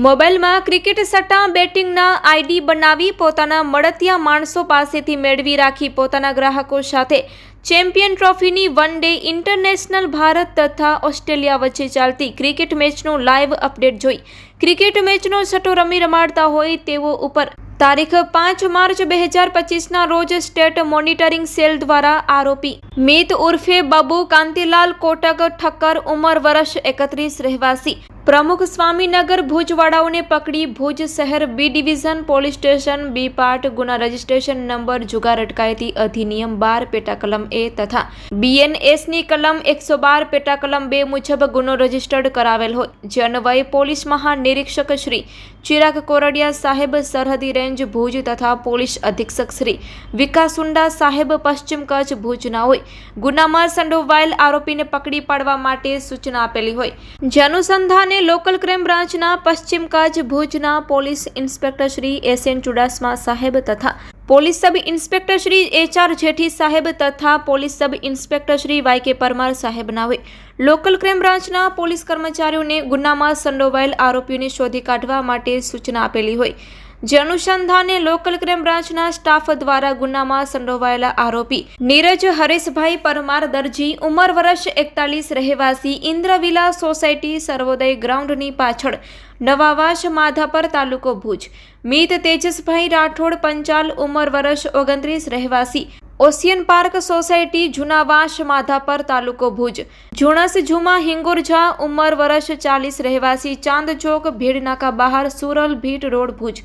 મોબાઈલમાં cricket સટ્ટા બેટિંગના ID બનાવી પોતાના મળતિયા માણસો પાસેથી મેળવી રાખી પોતાના ગ્રાહકો સાથે ચેમ્પિયન ટ્રોફીની વન ડે ઇન્ટરનેશનલ ભારત તથા ઓસ્ટ્રેલિયા વચ્ચે ચાલતી ક્રિકેટ મેચનું લાઈવ અપડેટ જોઈ ક્રિકેટ મેચનો સટ્ટો રમી રમાડતા હોય તેવો ઉપર તારીખ પાંચ માર્ચ બે હજાર પચીસના રોજ સ્ટેટ મોનિટરિંગ સેલ દ્વારા આરોપી મિત ઉર્ફે બબુ કાંતિલાલ કોટક ઠક્કર ઉંમર વર્ષ એકત્રીસ રહેવાસી. પ્રમુખ સ્વામીનગર ભુજવાળાઓને પકડી ભુજ શહેર B division police station, B part ગુના રજિસ્ટ્રેશન નંબર જુગાર અટકાયતી અધિનિયમ બાર પેટા કલમ એ તથા બીએનએસની કલમ એકસો બાર પેટા કલમ બે મુજબ ગુનો રજિસ્ટર્ડ કરાવેલ હોય. જે અન્વયે પોલીસ મહાનિરીક્ષક શ્રી ચિરાગ કોરડિયા સાહેબ સરહદી રેન્જ ભુજ તથા પોલીસ અધિક્ષક શ્રી વિકાસુંડા સાહેબ પશ્ચિમ કચ્છ ભુજના હોય. ગુનામાં સંડોવાયેલ આરોપીને પકડી પાડવા માટે સૂચના આપેલી હોય. જે અનુસંધાને લોકલ ક્રાઇમ બ્રાન્ચના પશ્ચિમ કચ્છ ભુજના police inspector Shri S N Chudasama સાહેબ તથા police sub inspector Shri H R Jethi સાહેબ તથા police sub inspector Shri Y K Parmar સાહેબના હોય. લોકલ ક્રાઇમ બ્રાન્ચના પોલીસ કર્મચારીઓને ગુનામાં સંડોવાયેલ આરોપીઓને શોધી કાઢવા માટે સૂચના આપેલી હોય. જે અનુસંધાને લોકલ ક્રાઇમ બ્રાન્ચના સ્ટાફ દ્વારા ગુનામાં સંડોવાયેલા આરોપી નીરજ હરેશભાઈ પરમાર દરજી, ઉંમર વર્ષ એકતાલીસ, રહેવાસી ઇન્દ્રવિલા સોસાયટી સર્વોદય ગ્રાઉન્ડની પાછળ, નવાવાસ, માધાપર તાલુકો ભુજ. મિત તેજસભાઈ રાઠોડ પંચાલ, ઉંમર વર્ષ ઓગણત્રીસ, રહેવાસી ocean park society Junavas Madhapar તાલુકો ભુજ. જુણસ જુમા હિંગોરજા ઉંમર વર્ષ ચાલીસ રહેવાસી ચાંદ ચોક ભીડનાકા બહાર સુરલ ભીટ રોડ ભુજ.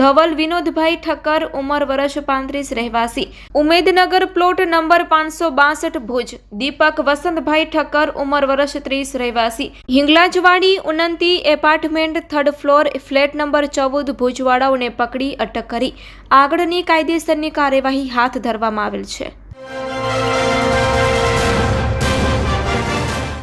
ધવલ વિનોદભાઈ ઠક્કર ઉંમર વર્ષ પાંત્રીસ રહેવાસી. ઉમેદનગર પ્લોટ નંબર પાંચસો બાસઠ ભુજ. દીપક વસંતભાઈ ઠક્કર ઉંમર વર્ષ ત્રીસ રહેવાસી. Hinglajwadi ઉનંતી apartment third floor flat number ચૌદ ભુજવાળાઓને પકડી અટક કરી. આગળની કાયદેસરની કાર્યવાહી હાથ ધરવામાં આવેલ છે.